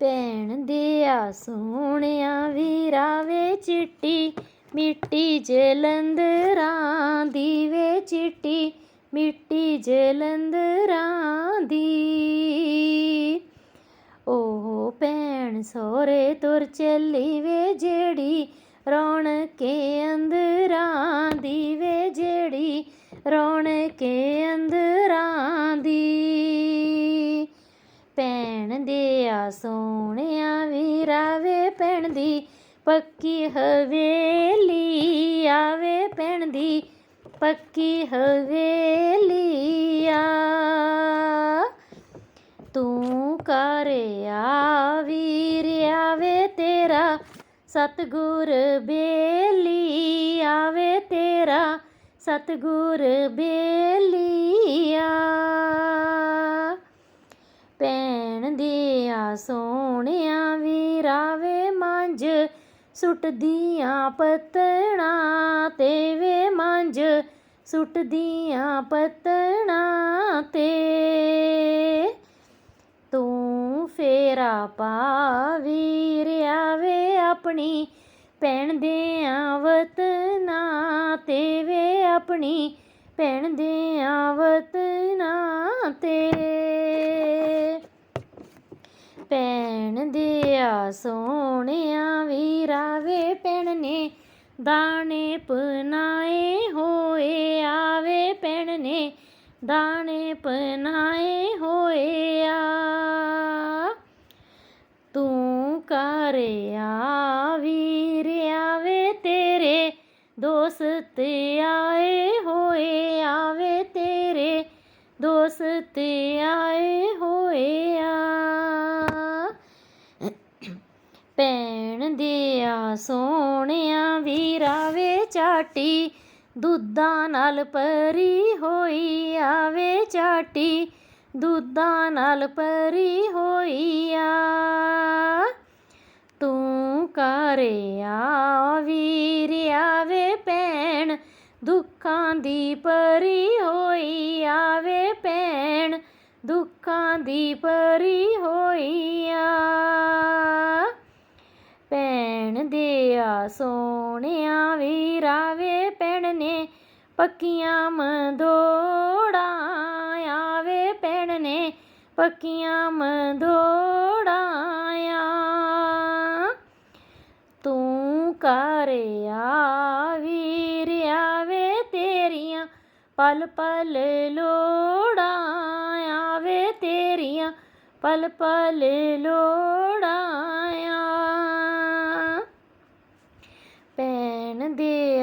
ਭੈਣ ਦਿਆ ਆ ਸੋਹਣਿਆ ਵੀਰਾ ਵੇ ਚਿੱਟੀ, ਮਿੱਟੀ ਜਲੰਧਰਾਂ ਦੀ ਵੇ ਚਿੱਟੀ, ਮਿੱਟੀ ਜਲੰਧਰਾਂ ਦੀ। ਉਹ ਭੈਣ ਸੋਰੇ ਤੁਰ ਚੱਲੀ ਵੇ ਜਿਹੜੀ, ਰੌਣਕੇ ਅੰਦਰਾਂ ਦੀ ਵੇ ਜਿਹੜੀ, ਰੌਣਕੇ ਅੰਦਰਾਂ ਦੇ ਆ ਸੋਹਣਿਆ ਵੀਰਾ ਵੇ ਭੈਣ ਦੀ, ਪੱਕੀ ਹਵੇਲੀ ਆਵੇ ਭੈਣ ਦੀ, ਪੱਕੀ ਹਵੇਲੀ ਤੂੰ ਕਰਿਆ ਵੀਰ ਆਵੇ ਤੇਰਾ, ਸਤਗੁਰ ਬੇਲੀ ਆਵੇ ਤੇਰਾ, ਸਤਗੁਰ ਬੇਲੀਆ ਭੈਣ ਦੀ ਆ ਸੋਹਣਿਆ ਵੀਰਾ ਵੇ ਸੁੱਟਦੀਆਂ ਪਤਣਾ ਤੇ ਵੇ ਮੰਝ, ਸੁੱਟਦੀਆਂ ਪਤਣਾ ਤੇ। ਤੂੰ ਫੇਰਾ ਪਾ ਵੀਰਿਆ ਵੇ ਆਪਣੀ, ਭੈਣ ਦੇ ਆਵਤਨਾ ਤੇ ਵੇ ਆਪਣੀ, ਭੈਣ ਦੇ ਆਵਤਨਾ ਤੇ। ਭੈਣ ਦਿਆ ਆ ਸੋਹਣਿਆ ਵੀਰਾ ਵੇ ਭੈਣ ਨੇ ਦਾਣੇ ਪਨਾਏ ਹੋਏ ਆਵੇ ਭੈਣ ਨੇ ਦਾਣੇ ਪਨਾਏ ਹੋਏ ਆ। ਤੂੰ ਕਰਿਆ ਵੀਰਿਆ ਵੇ ਤੇਰੇ, ਦੋਸਤ ਆਏ ਹੋਏ ਆਵੇ ਤੇਰੇ, ਦੋਸਤ ਆਏ ਹੋਏ ਆ। ਭੈਣ ਦਿਆ ਆ ਸੋਹਣਿਆ ਵੀਰਾ ਵੇ ਚਾਟੀ, ਦੁੱਧਾਂ ਨਾਲ ਪਰੀ ਹੋਈ ਆਵੇ ਚਾਟੀ, ਦੁੱਧਾਂ ਨਾਲ ਪਰੀ ਹੋਈ ਆ। ਤੂੰ ਕਰਿਆ ਵੀਰ ਆਵੇ ਭੈਣ, ਦੁੱਖਾਂ ਦੀ ਪਰੀ ਹੋਈ ਆਵੇ ਭੈਣ, ਦੁੱਖਾਂ ਦੀ ਪਰੀ ਹੋਈ ਆ। ਭੈਣ ਦੇ ਆ ਸੋਹਣਿਆ ਵੀਰਾ ਵੇ ਭੈਣ ਨੇ, ਪੱਕੀਆਂ ਮਦੋੜਾਂ ਆਵੇ ਭੈਣ ਨੇ, ਪੱਕੀਆਂ ਮਦੋੜਾਂ ਆ। ਤੂੰ ਕਰਿਆ ਵੀਰ, ਆਵੇ ਤੇਰੀਆਂ, ਪਲ ਪਲ ਲੋੜਾਂ ਆਵੇ ਤੇਰੀਆਂ, ਪਲ ਪਲ ਲੋੜਾਂ ਆ ਭੈਣ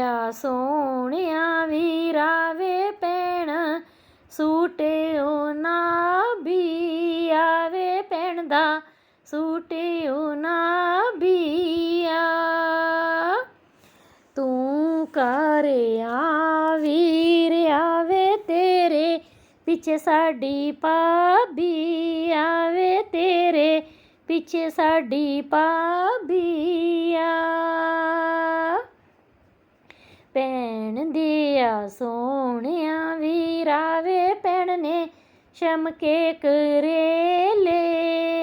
ਦੇ ਸੋਹਣਿਆ ਵੀਰਾ ਵੇ ਭੈਣ, ਸੂਟੇ ਉਹ ਨਾ ਵੀ ਆਵੇ ਭੈਣ ਦਾ, ਸੂਟੇ ਉਹ ਨਾ ਵੀ ਆ। ਤੂੰ ਕਰਿਆ ਵੀਰ ਆਵੇ ਤੇਰੇ, ਪਿੱਛੇ ਸਾਡੀ ਭਾਬੀ ਆਵੇ ਤੇਰੇ, ਪਿੱਛੇ ਸਾਡੀ ਭਾਬੀ ਆ। ਭੈਣ ਦੇ ਸੋਹਣਿਆ ਵੀਰਾ ਵੇ ਭੈਣ ਨੇ ਸ਼ਮਕੇ ਕਰੇਲੇ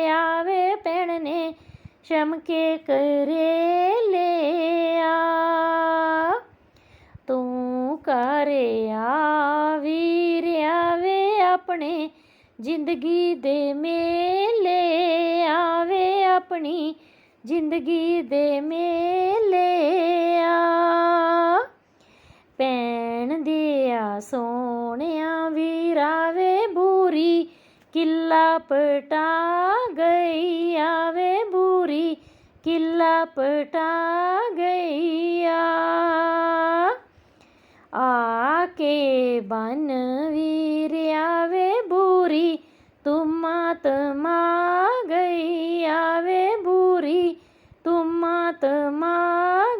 ਆਵੇ ਭੈਣ ਨੇ ਸ਼ਮਕੇ ਕਰੇਲੇ ਆ, ਤੂੰ ਕਰਿਆ ਵੀਰ ਆਵੇ ਆਪਣੇ ਜ਼ਿੰਦਗੀ ਦੇ ਮੇਲੇ। ਆਵੇ ਆਪਣੀ ਜ਼ਿੰਦਗੀ ਦੇ ਮੇਲੇ ਕਿੱਲਾ ਪਟਾ ਗਈ ਆਵੇ ਬੂਰੀ ਕਿੱਲਾ ਪਟਾ ਗਈ ਆ। ਆ ਕੇ ਬਨ ਵੀਰ ਆਵੇ ਬੂਰੀ ਤੁਮਾ ਤਮਾ ਗਈ ਆਵੇ ਬੂਰੀ ਤੁਮਾ ਤਮਾ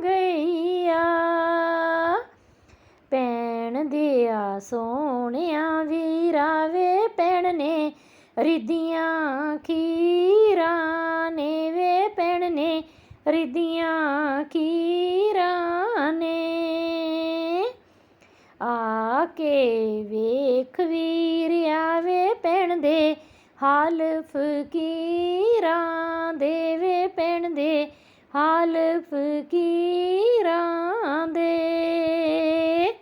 ਗਈ ਰਿੱਧੀਆਂ ਖੀਰਾਂ ਨੇ ਵੇ ਭੈਣ ਨੇ, ਰਿੱਧੀਆਂ ਖੀਰਾਂ ਨੇ। ਆ ਕੇ ਵੇਖ ਵੀਰਿਆ ਵੇ ਭੈਣ ਦੇ ਹਾਲ ਫਕੀਰਾਂ ਦੇ ਵੇ ਭੈਣ ਦੇ ਹਾਲ ਫਕੀਰਾਂ ਦੇ।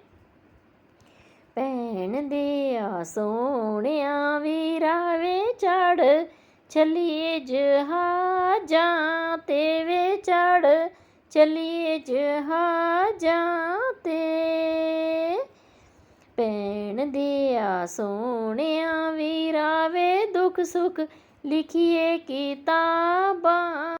ਭੈਣ ਦੇ ਆ ਸੋਹਣਿਆ ਵੀਰਾ ਵੇ ਚੜ ਚੱਲੀਏ ਜਹਾਜਾਂ ਤੇ ਵੇ ਚੜ ਚੱਲੀਏ ਜਹਾਜਾਂ ਤੇ। ਭੈਣ ਦੇ ਆ ਸੋਹਣਿਆ ਵੀਰਾ ਵੇ ਦੁੱਖ ਸੁੱਖ, ਲਿਖੀਏ ਕਿਤਾਬਾਂ।